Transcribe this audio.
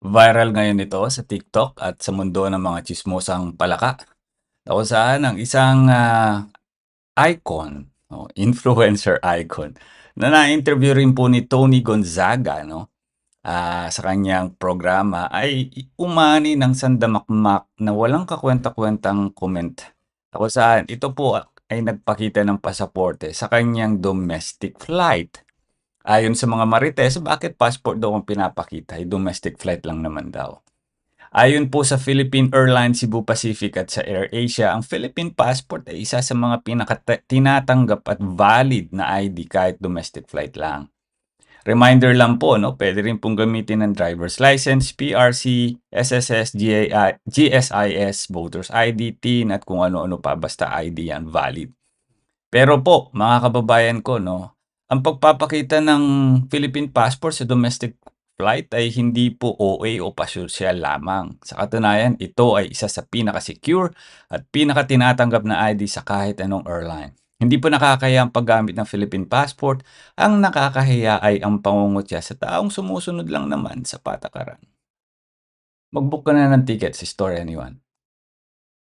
Viral ngayon ito sa TikTok at sa mundo ng mga tsismosang palaka. Kung saan ang isang, ah, icon o influencer icon na na-interview rin po ni Tony Gonzaga 'no, ah, sa kanyang programa ay umani ng sandamakmak na walang kakuwenta-kuwentang comment. Kung saan ito po ay nagpakita ng pasaporte sa kanyang domestic flight. Ayon sa mga marites, bakit passport daw ang pinapakita, eh, domestic flight lang naman daw. Ayon po sa Philippine Airlines Cebu Pacific at sa AirAsia, ang Philippine passport ay isa sa mga pinaka tinatanggap at valid na ID kahit domestic flight lang. Reminder lang po 'no, puwede rin pong gamitin ang driver's license, PRC, SSS, GSIS, voters ID, TIN at kung ano-ano pa basta ID yan valid. Pero po mga kababayan ko 'no, ang pagpapakita ng Philippine passport sa domestic flight ay hindi po OA o pasosyal lamang. Sa katunayan, ito ay isa sa pinaka-secure at pinaka-tinatanggap na ID sa kahit anong airline. Hindi po nakakahiya ang paggamit ng Philippine passport, ang nakakahiya ay ang pangungutya sa taong sumusunod lang naman sa patakaran. Mag-book ka na ng ticket sa Store Anyone.